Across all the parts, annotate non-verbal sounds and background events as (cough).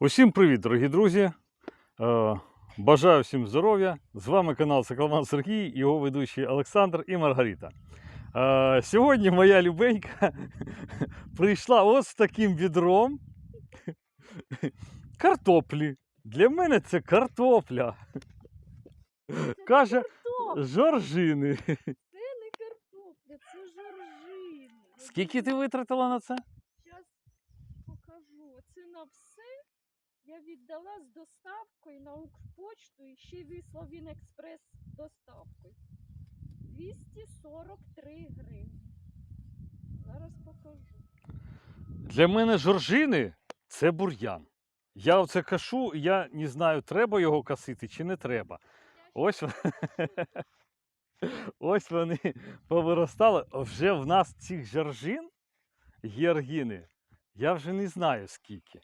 Усім привіт, дорогі друзі! Е, Бажаю всім здоров'я. З вами канал Соколман Сергій, його ведучі Олександр і Маргарита. Е, Сьогодні моя любенька (laughs) прийшла ось з таким відром (laughs) картоплі. Для мене це картопля. Каже, жоржини. Це не картопля, це жоржини. Скільки ти витратила на це? Зараз покажу. Це на все. Я віддала з доставкою на Укрпочту і ще вислав він експрес доставкою. 243 гривні. Зараз покажу. Для мене жоржини це бур'ян. Я оце кашу, я не знаю, треба його косити чи не треба. Ось, (laughs) ось вони повиростали. Вже в нас цих жоржин, георгіни, я вже не знаю скільки.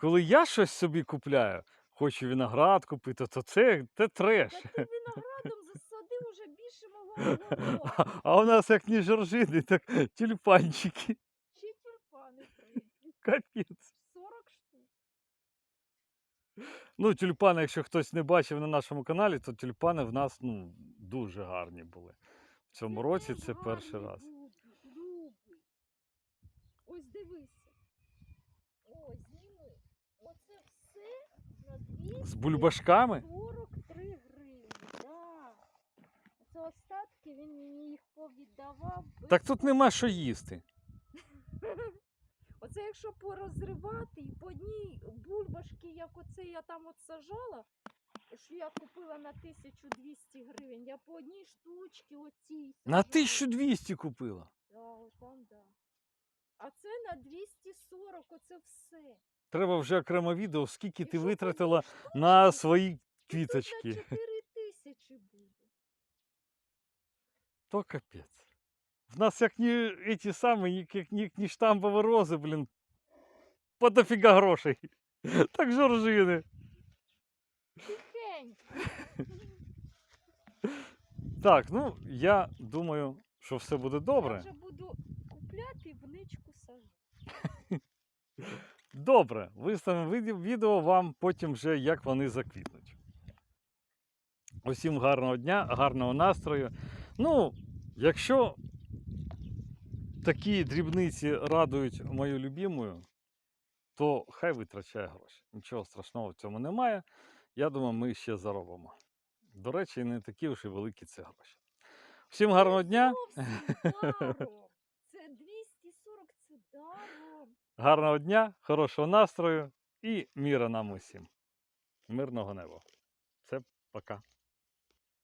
Коли я щось собі купляю, хочу виноград купити, то це, це треш. Та ти виноградом засадив уже більше мого. А, а у нас як не жоржини, так тюльпанчики. Ще тюльпани. Капець. 40 штук. Ну, тюльпани, якщо хтось не бачив на нашому каналі, то тюльпани в нас ну, дуже гарні були. В цьому році це перший раз. Ось дивися. Оце все на 243 З бульбашками? гривні. Да. Це остатки, він мені їх повіддавав. Так тут нема що їсти. (laughs) Оце якщо порозривати і по одній бульбашки, як оце я там от сажала, що я купила на 1200 гривень, я по одній штучці оцій На сажала. 1200 купила. Да, от там, да. А це на 240, оце все. Треба вже окремо відео, скільки ти витратила на свої (laughs) квіточки. 4 тисячі буде. То капець. В нас як не ці самі, як ні, ні штампові рози, блін. По дофіга грошей. (laughs) Так жоржини. Тихенько. Так, ну я думаю, що все буде Я добре. вже буду купляти в ничку сажати. (laughs) Добре, виставимо відео- вам потім вже, як вони заквітнуть. Усім гарного дня, гарного настрою. Ну, якщо такі дрібниці радують мою любимую, то хай витрачає гроші. Нічого страшного в цьому немає. Я думаю, ми ще заробимо. До речі, не такі вже великі це гроші. Всім гарного дня, (laughs) Зовсім даром. Це 240, це даром. Гарного дня, хорошого настрою і міра нам усім. Мирного неба. Все, пока.